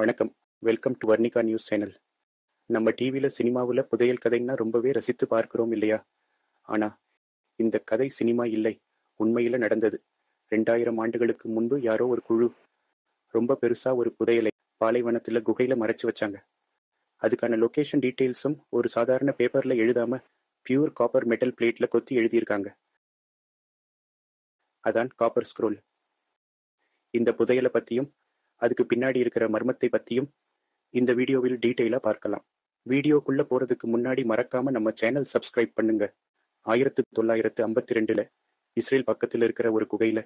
வணக்கம். Welcome to Varnika news channel நம்ம டிவியில் சினிமாவில் புதையல் கதைன்னா ரொம்பவே ரசித்து பார்க்கிறோம் இல்லையா? ஆனா இந்த கதை சினிமா இல்லை உண்மையில நடந்தது. ரெண்டாயிரம் ஆண்டுகளுக்கு முன்பு யாரோ ஒரு குழு ரொம்ப பெருசா ஒரு புதையலை பாலைவனத்துல குகையில மறைச்சு வச்சாங்க. அதுக்கான லொகேஷன் டீட்டெயில்ஸும் ஒரு சாதாரண பேப்பர்ல எழுதாம பியூர் காப்பர் மெட்டல் பிளேட்ல கொத்தி எழுதியிருக்காங்க. அதான் காப்பர் ஸ்க்ரோல் இந்த புதையலை பத்தியும் அதுக்கு பின்னாடி இருக்கிற மர்மத்தை பற்றியும் இந்த வீடியோவில் டீட்டெயிலாக பார்க்கலாம். வீடியோக்குள்ளே போகிறதுக்கு முன்னாடி மறக்காமல் நம்ம சேனல் சப்ஸ்கிரைப் பண்ணுங்க. ஆயிரத்து தொள்ளாயிரத்து ஐம்பத்தி ரெண்டில் இஸ்ரேல் பக்கத்தில் இருக்கிற ஒரு குகையில்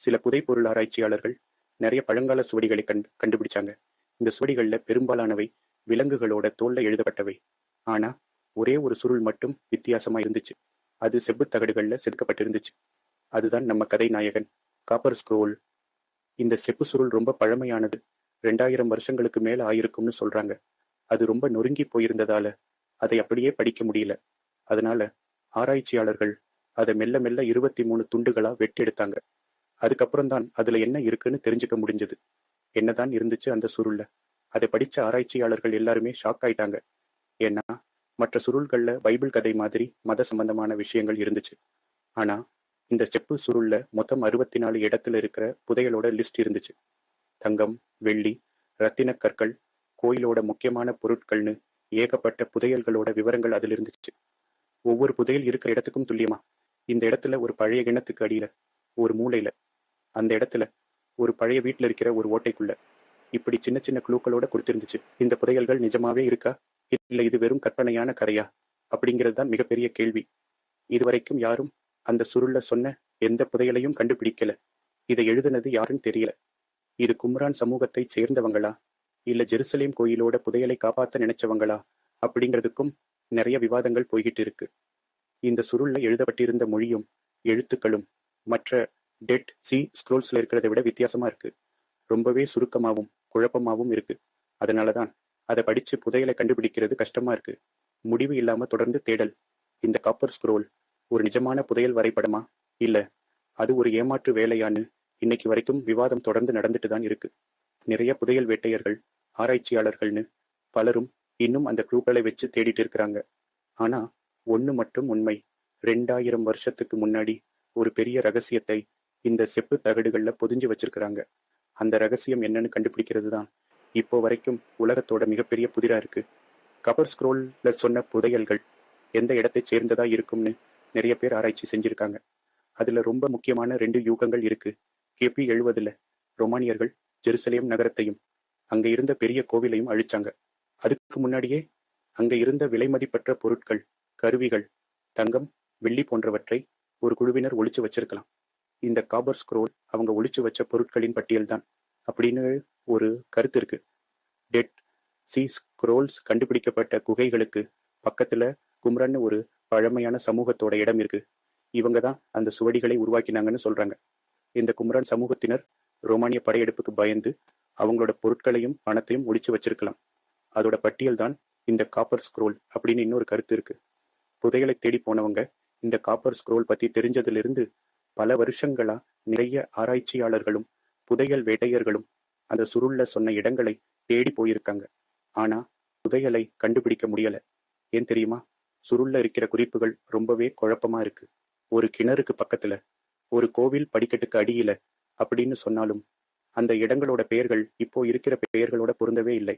சில புதைப்பொருள் ஆராய்ச்சியாளர்கள் நிறைய பழங்கால சுவடிகளை கண் கண்டுபிடிச்சாங்க. இந்த சுவடிகளில் பெரும்பாலானவை விலங்குகளோட தோல்ல எழுதப்பட்டவை. ஆனால் ஒரே ஒரு சுருள் மட்டும் வித்தியாசமாக இருந்துச்சு. அது செப்பு தகடுகளில் செதுக்கப்பட்டிருந்துச்சு. அதுதான் நம்ம கதை நாயகன் காப்பர் ஸ்க்ரோல் இந்த செப்பு சுருள் ரொம்ப பழமையானது. ரெண்டாயிரம் வருஷங்களுக்கு மேல ஆயிருக்கும்னு சொல்றாங்க. அது ரொம்ப நொறுங்கி போயிருந்ததால அதை அப்படியே படிக்க முடியல. அதனால ஆராய்ச்சியாளர்கள் அதை மெல்ல மெல்ல இருபத்தி மூணு துண்டுகளா வெட்டெடுத்தாங்க. அதுக்கப்புறம் தான் அதுல என்ன இருக்குன்னு தெரிஞ்சுக்க முடிஞ்சது. என்னதான் இருந்துச்சு அந்த சுருள்ல. அதை படிச்ச ஆராய்ச்சியாளர்கள் எல்லாருமே ஷாக் ஆயிட்டாங்க. ஏன்னா மற்ற சுருள்கள்ல பைபிள் கதை மாதிரி மத சம்பந்தமான விஷயங்கள் இருந்துச்சு. ஆனா இந்த செப்பு சுருள்ல மொத்தம் அறுபத்தி நாலு இடத்துல இருக்கிற புதையலோட லிஸ்ட் இருந்துச்சு. தங்கம் வெள்ளி ரத்தின கற்கள் கோயிலோட முக்கியமான பொருட்கள்னு ஏகப்பட்ட புதையல்களோட விவரங்கள் அதில் இருந்துச்சு. ஒவ்வொரு புதையல் இருக்கிற இடத்துக்கும் துல்லியமா. இந்த இடத்துல ஒரு பழைய கிணத்துக்கு அடியில ஒரு மூலையில அந்த இடத்துல ஒரு பழைய வீட்டில் இருக்கிற ஒரு ஓட்டைக்குள்ள இப்படி சின்ன சின்ன குழுக்களோட கொடுத்திருந்துச்சு. இந்த புதையல்கள் நிஜமாவே இருக்கா? இல்லை இது வெறும் கற்பனையான கதையா? அப்படிங்கிறது தான் மிகப்பெரிய கேள்வி. இதுவரைக்கும் யாரும் அந்த சுருள்ல சொன்ன எந்த புதையலையும் கண்டுபிடிக்கல. இதை எழுதுனது யாருன்னு தெரியல. இது கும்ரான் சமூகத்தை சேர்ந்தவங்களா? இல்ல ஜெருசலேம் கோயிலோட புதையலை காப்பாத்த நினைச்சவங்களா? அப்படிங்கிறதுக்கும் நிறைய விவாதங்கள் போய்கிட்டு இருக்கு. இந்த சுருள்ல எழுதப்பட்டிருந்த மொழியும் எழுத்துக்களும் மற்ற டெட் சி ஸ்க்ரோல்ஸ்ல இருக்கிறத விட வித்தியாசமா இருக்கு. ரொம்பவே சுருக்கமாவும் குழப்பமாவும் இருக்கு. அதனாலதான் அதை படிச்சு புதையலை கண்டுபிடிக்கிறது கஷ்டமா இருக்கு. முடிவு இல்லாம தொடர்ந்து தேடல். இந்த காப்பர் ஸ்க்ரோல் ஒரு நிஜமான புதையல் வரைபடமா? இல்ல. அது ஒரு ஏமாற்று வேலையான்னு இன்னைக்கு வரைக்கும் விவாதம் தொடர்ந்து நடந்துட்டு தான் இருக்கு. நிறைய புதையல் வேட்டையர்கள் ஆராய்ச்சியாளர்கள்னு பலரும் இன்னும் அந்த குழுக்களை வச்சு தேடிட்டு இருக்கிறாங்க. ஆனா ஒன்னு மட்டும் உண்மை. ரெண்டாயிரம் வருஷத்துக்கு முன்னாடி ஒரு பெரிய ரகசியத்தை இந்த செப்பு தகடுகள்ல பொதிஞ்சு வச்சிருக்கிறாங்க. அந்த ரகசியம் என்னன்னு கண்டுபிடிக்கிறது தான் இப்போ வரைக்கும் உலகத்தோட மிகப்பெரிய புதிரா இருக்கு. கபர் ஸ்க்ரோல்ல சொன்ன புதையல்கள் எந்த இடத்தை சேர்ந்ததா இருக்கும்னு நிறைய பேர் ஆராய்ச்சி செஞ்சிருக்காங்க. அதுல ரொம்ப முக்கியமான ரெண்டு யூகங்கள் இருக்கு. கிபி எழுவதுல ரொமானியர்கள் ஜெருசலேம் நகரத்தையும் அங்க இருந்த பெரிய கோவிலையும் அழிச்சாங்க. அதுக்கு முன்னாடியே அங்க இருந்த விலைமதிப்பற்ற பொருட்கள் கருவிகள் தங்கம் வெள்ளி போன்றவற்றை ஒரு குழுவினர் ஒழிச்சு வச்சிருக்கலாம். இந்த காபர் ஸ்க்ரோல் அவங்க ஒழிச்சு வச்ச பொருட்களின் பட்டியல் தான் அப்படின்னு ஒரு கருத்து இருக்கு. டெட் சி ஸ்க்ரோல்ஸ் கண்டுபிடிக்கப்பட்ட குகைகளுக்கு பக்கத்துல கும்ரன்னு ஒரு பழமையான சமூகத்தோட இடம் இருக்கு. இவங்க தான் அந்த சுவடிகளை உருவாக்கினாங்கன்னு சொல்றாங்க. இந்த குமரன் சமூகத்தினர் ரோமானிய படையெடுப்புக்கு பயந்து அவங்களோட பொருட்களையும் பணத்தையும் ஒழிச்சு வச்சிருக்கலாம். அதோட பட்டியல் தான் இந்த காப்பர் ஸ்க்ரோல் அப்படின்னு இன்னொரு கருத்து இருக்கு. புதையலை தேடி போனவங்க இந்த காப்பர் ஸ்க்ரோல் பத்தி தெரிஞ்சதிலிருந்து பல வருஷங்களா நிறைய ஆராய்ச்சியாளர்களும் புதையல் வேட்டையர்களும் அந்த சுருள்ல சொன்ன இடங்களை தேடி போயிருக்காங்க. ஆனா புதையலை கண்டுபிடிக்க முடியல. ஏன் தெரியுமா? சுருள்ல இருக்கிற குறிப்புகள் ரொம்பவே குழப்பமா இருக்கு. ஒரு கிணறுக்கு பக்கத்துல ஒரு கோவில் படிக்கட்டுக்கு அடியில அப்படின்னு சொன்னாலும் அந்த இடங்களோட பெயர்கள் இப்போ இருக்கிற பெயர்களோட பொருந்தவே இல்லை.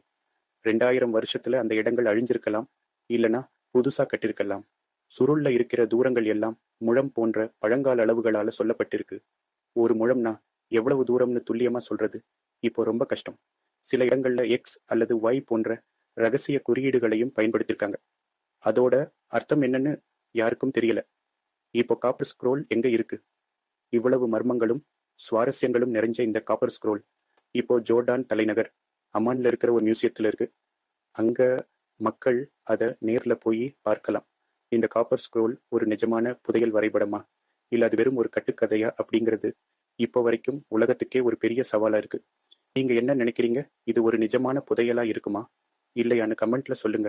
ரெண்டாயிரம் வருஷத்துல அந்த இடங்கள் அழிஞ்சிருக்கலாம் இல்லனா புதுசா கட்டிருக்கலாம். சுருள்ல இருக்கிற தூரங்கள் எல்லாம் முழம் போன்ற பழங்கால அளவுகளால சொல்லப்பட்டிருக்கு. ஒரு முழம்னா எவ்வளவு தூரம்னு துல்லியமா சொல்றது இப்போ ரொம்ப கஷ்டம். சில இடங்கள்ல எக்ஸ் அல்லது ஒய் போன்ற ரகசிய குறியீடுகளையும் பயன்படுத்தியிருக்காங்க அதோட அர்த்தம் என்னன்னு யாருக்கும் தெரியல. இப்போ காப்பர் ஸ்க்ரோல் எங்க இருக்கு? இவ்வளவு மர்மங்களும் சுவாரஸ்யங்களும் நிறைஞ்ச இந்த காப்பர் ஸ்க்ரோல் இப்போ ஜோர்டான் தலைநகர் அமான்ல இருக்கிற ஒரு மியூசியத்தில் இருக்கு. அங்க மக்கள் அதை நேர்ல போய் பார்க்கலாம். இந்த காப்பர் ஸ்க்ரோல் ஒரு நிஜமான புதையல் வரைபடமா? இல்ல அது வெறும் ஒரு கட்டுக்கதையா அப்படிங்கிறது இப்போ வரைக்கும் உலகத்துக்கே ஒரு பெரிய சவாலா இருக்கு. நீங்க என்ன நினைக்கிறீங்க? இது ஒரு நிஜமான புதையலா இருக்குமா? இல்லையான்னு கமெண்ட்ல சொல்லுங்க.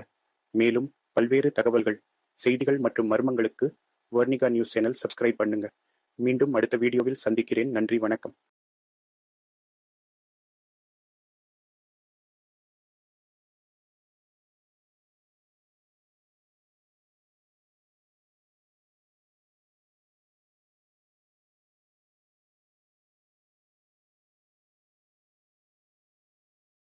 மேலும் பல்வேறு தகவல்கள் செய்திகள் மற்றும் மர்மங்களுக்கு வர்ணிகா நியூஸ் சேனல் சப்ஸ்கிரைப் பண்ணுங்க. மீண்டும் அடுத்த வீடியோவில் சந்திக்கிறேன். நன்றி வணக்கம்.